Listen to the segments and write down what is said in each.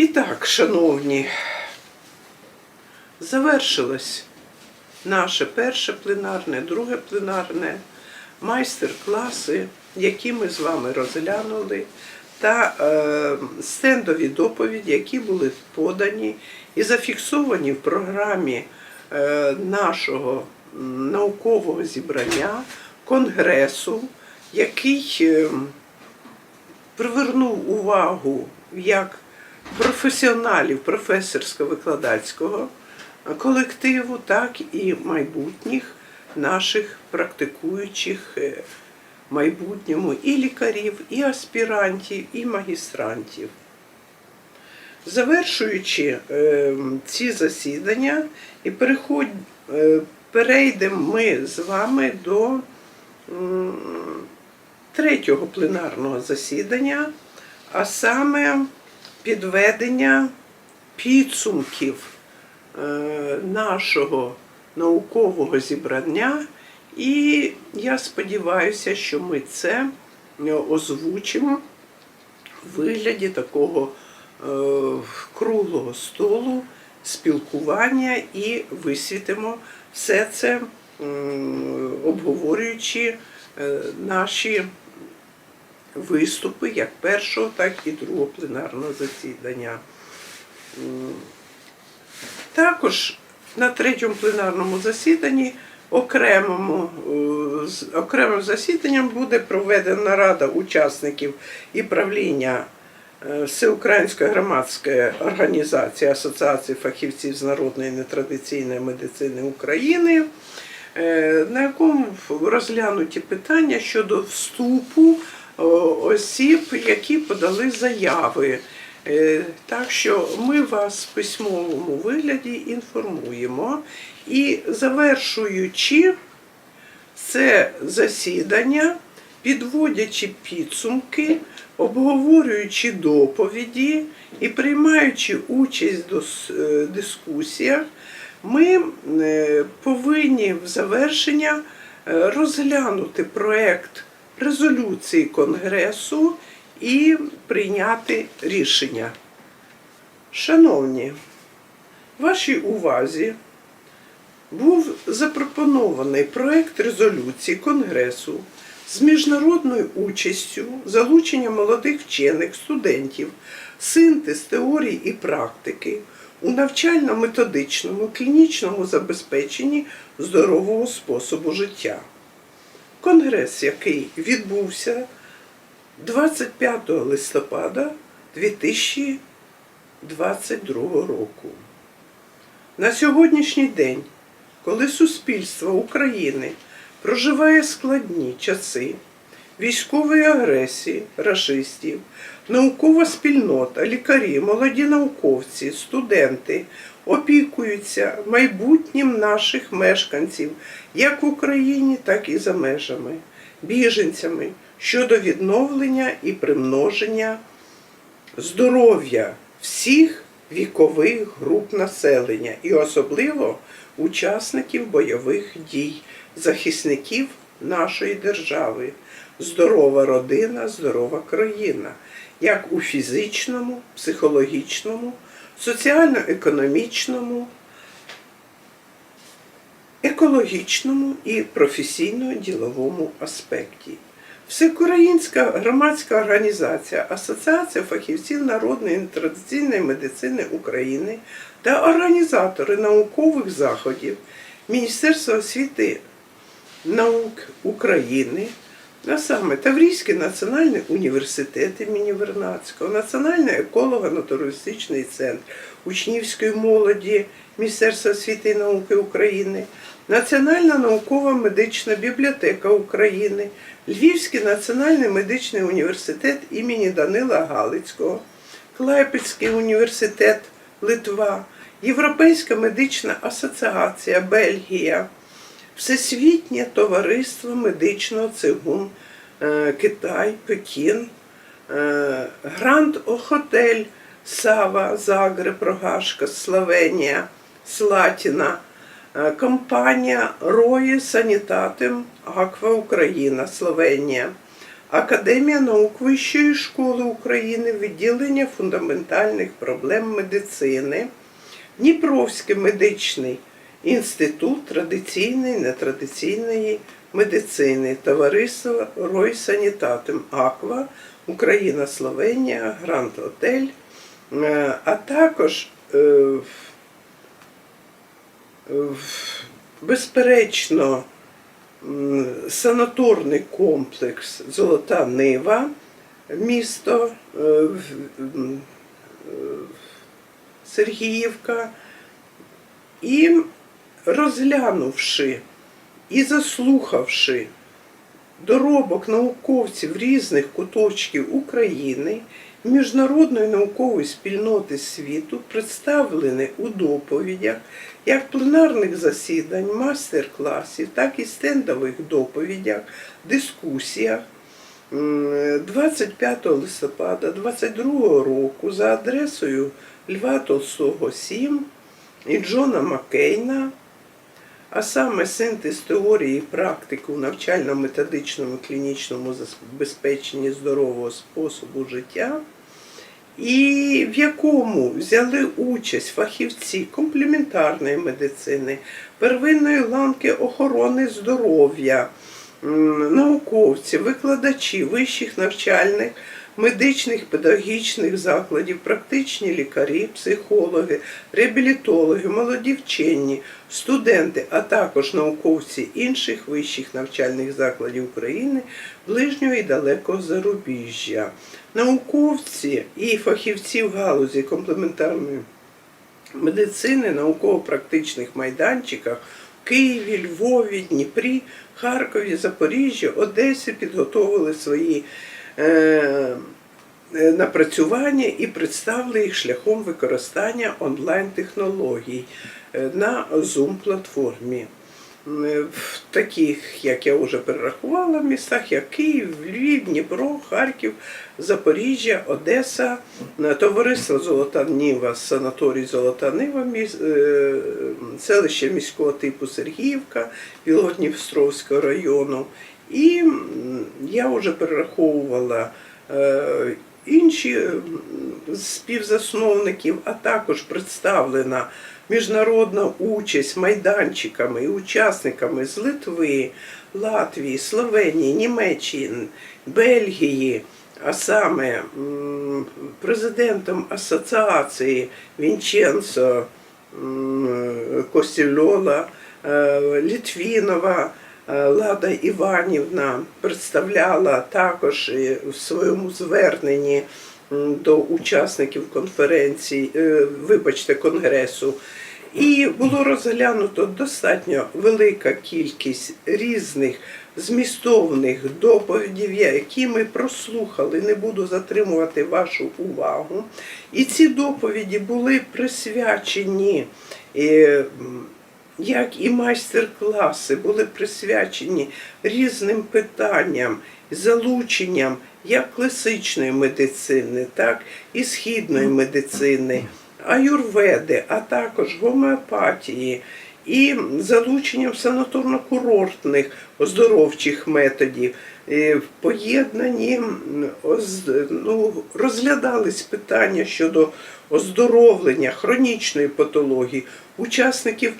І так, шановні, завершилось наше перше пленарне, друге пленарне, майстер-класи, які ми з вами розглянули, та е, стендові доповіді, які були подані і зафіксовані в програмі е, нашого наукового зібрання, конгресу, який е, привернув увагу як професіоналів професорсько-викладацького колективу, так і майбутніх наших практикуючих е, майбутньому і лікарів, і аспірантів, і магістрантів. Завершуючи е, ці засідання, і е, перейдемо ми з вами до третього пленарного засідання, а саме підведення підсумків е, нашого наукового зібрання. І я сподіваюся, що ми це е, озвучимо в вигляді такого е, круглого столу, спілкування і висвітимо все це, обговорюючи наші виступи як першого, так і другого пленарного засідання. Також на третьому пленарному засіданні окремому, е, з- окремим засіданням буде проведена нарада учасників і правління е, Всеукраїнської громадської організації Асоціації фахівців з народної нетрадиційної медицини України, е, на якому розглянуті питання щодо вступу осіб, які подали заяви. Е, Так що ми вас в письмовому вигляді інформуємо. І завершуючи це засідання, підводячи підсумки, обговорюючи доповіді і приймаючи участь до е, дискусіях, ми е, повинні в завершення розглянути проект резолюції Конгресу і прийняти рішення. Шановні, вашій увазі був запропонований проект резолюції Конгресу з міжнародною участю, залученням молодих вчених, студентів, синтез теорії і практики у навчально-методичному клінічному забезпеченні здорового способу життя. Конгрес, який відбувся 25 листопада 2022 року. На сьогоднішній день, коли суспільство України проживає складні часи військової агресії, рашистів, наукова спільнота, лікарі, молоді науковці, студенти опікуються майбутнім наших мешканців як в Україні, так і за межами, біженцями щодо відновлення і примноження здоров'я всіх вікових груп населення і особливо учасників бойових дій, захисників нашої держави. Здорова родина, здорова країна, як у фізичному, психологічному, соціально-економічному, екологічному і професійно-діловому аспекті. Всеукраїнська громадська організація Асоціація фахівців народної і традиційної медицини України та організатори наукових заходів Міністерства освіти наук України, а саме. Таврійський національний університет імені Вернадського, Національний еколого-натуралістичний центр учнівської молоді Міністерства освіти і науки України, Національна наукова медична бібліотека України, Львівський національний медичний університет імені Данила Галицького, Клайпецький університет Литва, Європейська медична асоціація Бельгія, Всесвітнє товариство медичного цигун е, Китай, Пекін, е, Гранд Хотель Сава, Загреб, Рогашка, Словенія, Слатіна, е, компанія Рої Санітатим Аква Україна, Словенія, Академія наук Вищої школи України, відділення фундаментальних проблем медицини, Дніпровський медичний інститут традиційної нетрадиційної медицини, товариство Рой Санітатим Аква, Україна, Словенія, Гранд Отель, е, а також е, безперечно санаторний комплекс Золота Нива, місто е, Сергіївка, і розглянувши і заслухавши доробок науковців різних куточків України, міжнародної наукової спільноти світу представлені у доповідях як пленарних засідань, мастер-класів, так і стендових доповідях, дискусіях 25 листопада 22 року за адресою Льва Толстого 7 і Джона Маккейна а саме синтез теорії практики у навчально-методичному клінічному забезпеченні здорового способу життя, і в якому взяли участь фахівці комплементарної медицини, первинної ланки охорони здоров'я, науковці, викладачі вищих навчальних медичних педагогічних закладів, практичні лікарі, психологи, реабілітологи, молоді вчені, студенти, а також науковці інших вищих навчальних закладів України, ближнього і далекого зарубіжжя. Науковці і фахівці в галузі комплементарної медицини, науково-практичних майданчиках в Києві, Львові, Дніпрі, Харкові, Запоріжжі, Одесі підготовили свої напрацювання і представили їх шляхом використання онлайн-технологій е, на Zoom-платформі. Е, В таких, як я вже перерахувала, містах, як Київ, Львів, Дніпро, Харків, Запоріжжя, Одеса, е, товариство Золота Ніва, санаторій Золота Нива, е, селище міського типу Сергіївка, Білгодністровського району. І я вже перераховувала е, інші співзасновників, а також представлена міжнародна участь майданчиками і учасниками з Литви, Латвії, Словенії, Німеччини, Бельгії, а саме президентом асоціації Вінченцо Костільола, е, Літвінова. Е, Лада Іванівна представляла також в своєму зверненні до учасників конференції, е, вибачте, конгресу. І було розглянуто достатньо велика кількість різних змістовних доповідів, які ми прослухали. Не буду затримувати вашу увагу. І ці доповіді були присвячені. Як і майстер-класи були присвячені різним питанням, залученням як класичної медицини, так і східної медицини, аюрведи, а також гомеопатії, і залученням санаторно-курортних оздоровчих методів. Е, В поєднанні ну, розглядались питання щодо оздоровлення хронічної патології учасників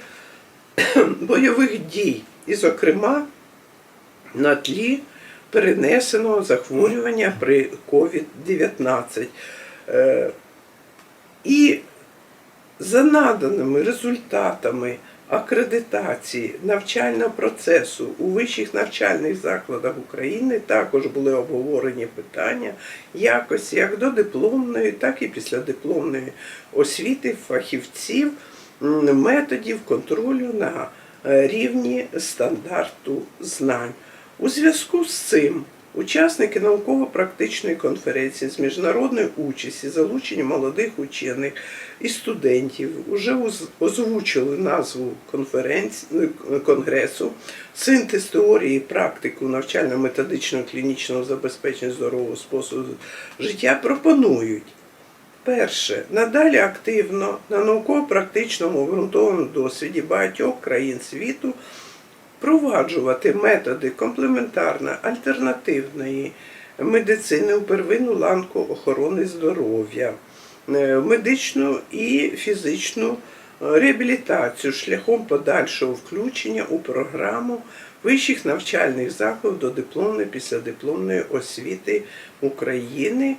бойових дій, і, зокрема, на тлі перенесеного захворювання при COVID-19. Е, І за наданими результатами акредитації навчального процесу у вищих навчальних закладах України також були обговорені питання якості як до дипломної, так і післядипломної освіти фахівців методів контролю на е, рівні стандарту знань. У зв'язку з цим учасники науково-практичної конференції з міжнародної участі, залучення молодих учених і студентів вже озвучили назву конгресу синтез теорії і практику навчально-методичного клінічного забезпечення здорового способу життя пропонують Перше, надалі активно на науково-практичному ґрунтовному досвіді багатьох країн світу впроваджувати методи комплементарної, альтернативної медицини у первинну ланку охорони здоров'я, е, медичну і фізичну реабілітацію шляхом подальшого включення у програму вищих навчальних закладів до дипломної післядипломної освіти України, е,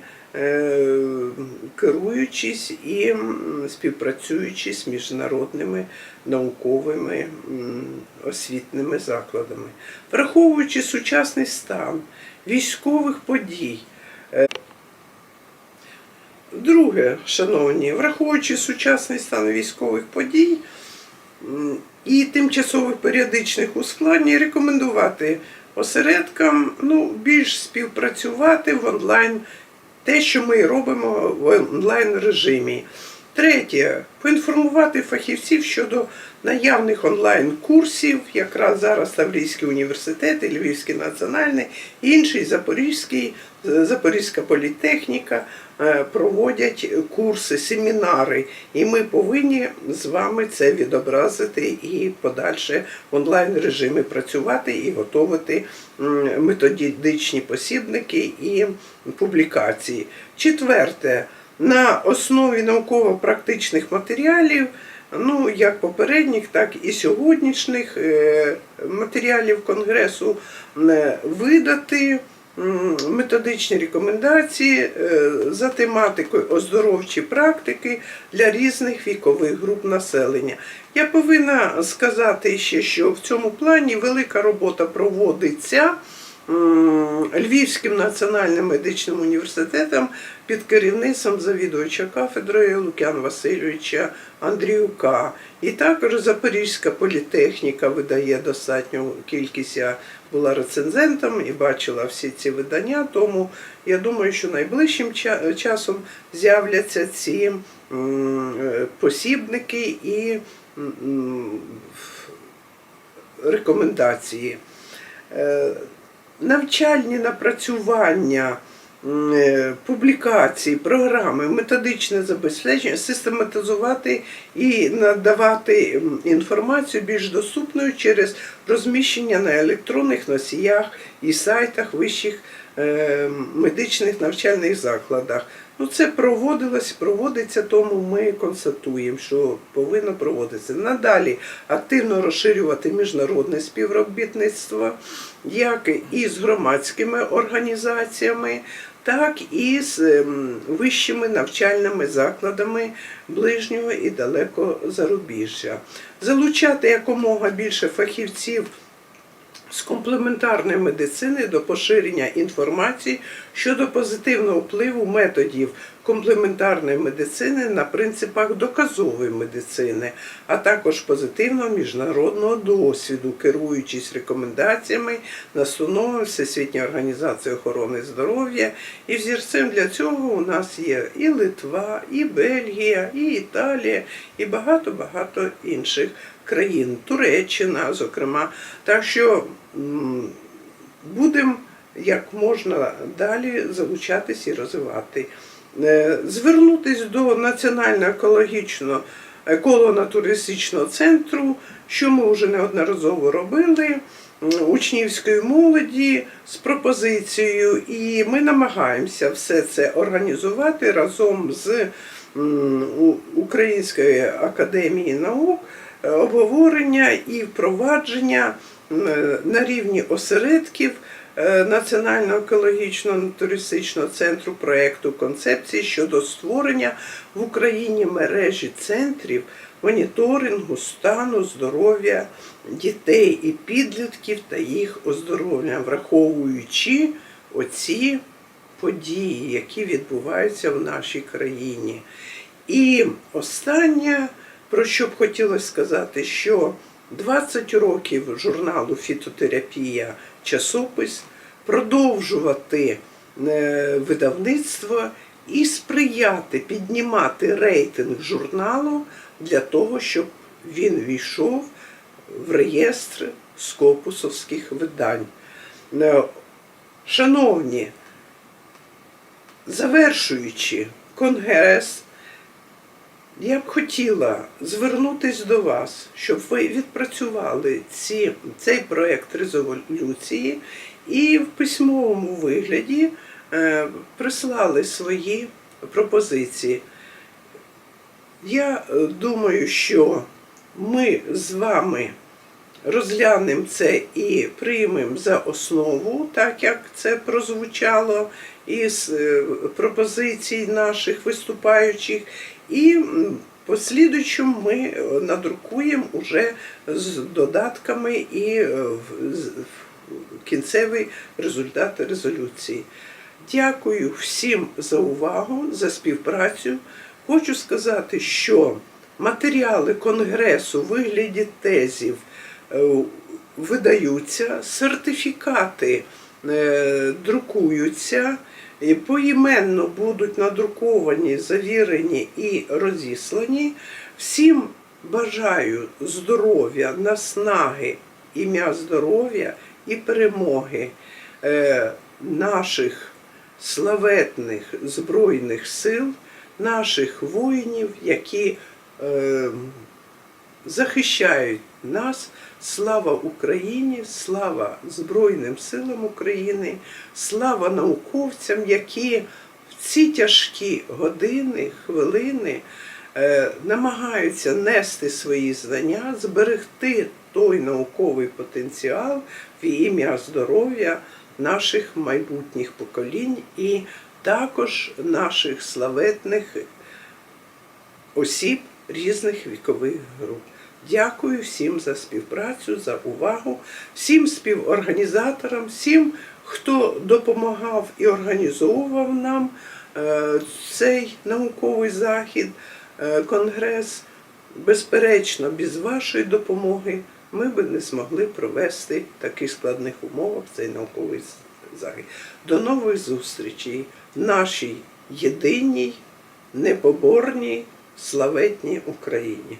керуючись і співпрацюючи з міжнародними науковими освітними закладами, враховуючи сучасний стан військових подій. е, Друге, шановні, враховуючи сучасний стан військових подій і тимчасових періодичних ускладнень, рекомендувати осередкам ну, більш співпрацювати в онлайн, те, що ми робимо в онлайн режимі. Третє, поінформувати фахівців щодо наявних онлайн-курсів, якраз зараз Таврійський університет, Львівський національний, інший Запорізький, Запорізька політехніка проводять курси, семінари, і ми повинні з вами це відобразити і подальше в онлайн режимі працювати і готувати методичні посібники і публікації. Четверте, на основі науково-практичних матеріалів, ну як попередніх, так і сьогоднішніх е, матеріалів Конгресу е, видати методичні рекомендації е, за тематикою оздоровчі практики для різних вікових груп населення. Я повинна сказати ще, що в цьому плані велика робота проводиться. Львівським національним медичним університетом під керівництвом завідувача кафедрою Лук'ян Васильовича Андріюка. І також Запорізька політехніка видає достатню кількість. Я була рецензентом і бачила всі ці видання, тому я думаю, що найближчим часом з'являться ці е, посібники і рекомендації. Навчальні напрацювання, е, публікації, програми, методичне забезпечення, систематизувати і надавати інформацію більш доступною через розміщення на електронних носіях і сайтах вищих е, медичних навчальних закладах. Ну, це проводилось, проводиться, тому ми констатуємо, що повинно проводитися. Надалі активно розширювати міжнародне співробітництво, як і з громадськими організаціями, так і з ем, вищими навчальними закладами ближнього і далекого зарубіжжя. Залучати якомога більше фахівців з комплементарної медицини до поширення інформації щодо позитивного впливу методів комплементарної медицини на принципах доказової медицини, а також позитивного міжнародного досвіду, керуючись рекомендаціями настанови Всесвітньої організації охорони здоров'я. І взірцем для цього у нас є і Литва, і Бельгія, і Італія, і багато-багато інших країн, Туреччина, зокрема. Так що будемо як можна далі залучатись і розвивати. Е, Звернутись до Національного екологічного еколого-натуристичного центру, що ми вже неодноразово робили, учнівської молоді з пропозицією, і ми намагаємося все це організувати разом з м, У- Української академії наук обговорення і впровадження е, на рівні осередків е, Національного екологічного туристичного центру проєкту концепції щодо створення в Україні мережі центрів моніторингу стану здоров'я дітей і підлітків та їх оздоровлення, враховуючи оці події, які відбуваються в нашій країні. І останнє, про що б хотілося сказати, що 20 років журналу Фітотерапія часопис продовжувати е, видавництво і сприяти піднімати рейтинг журналу для того, щоб він війшов в реєстр скопусовських видань. Е, Шановні, завершуючи конгрес, я б хотіла звернутися до вас, щоб ви відпрацювали ці, цей проєкт резолюції і в письмовому вигляді е, прислали свої пропозиції. Я е, думаю, що ми з вами розглянемо це і приймемо за основу, так як це прозвучало із е, пропозицій наших виступаючих, і м, послідуючому ми е, надрукуємо уже з додатками і е, в- в кінцевий результат резолюції. Дякую всім за увагу, за співпрацю. Хочу сказати, що матеріали конгресу у вигляді тезів е, видаються, сертифікати друкуються, поіменно будуть надруковані, завірені і розіслані. Всім бажаю здоров'я, наснаги, ім'я здоров'я і перемоги е, наших славетних Збройних сил, наших воїнів, які е, захищають нас. Слава Україні, слава Збройним силам України, слава науковцям, які в ці тяжкі години, хвилини е, намагаються нести свої знання, зберегти той науковий потенціал в ім'я здоров'я наших майбутніх поколінь і також наших славетних осіб різних вікових груп. Дякую всім за співпрацю, за увагу, всім співорганізаторам, всім, хто допомагав і організовував нам е, цей науковий захід, е, конгрес. Безперечно, без вашої допомоги ми би не змогли провести в таких складних умовах цей науковий захід. До нових зустрічей в нашій єдиній, непоборній, славетній Україні.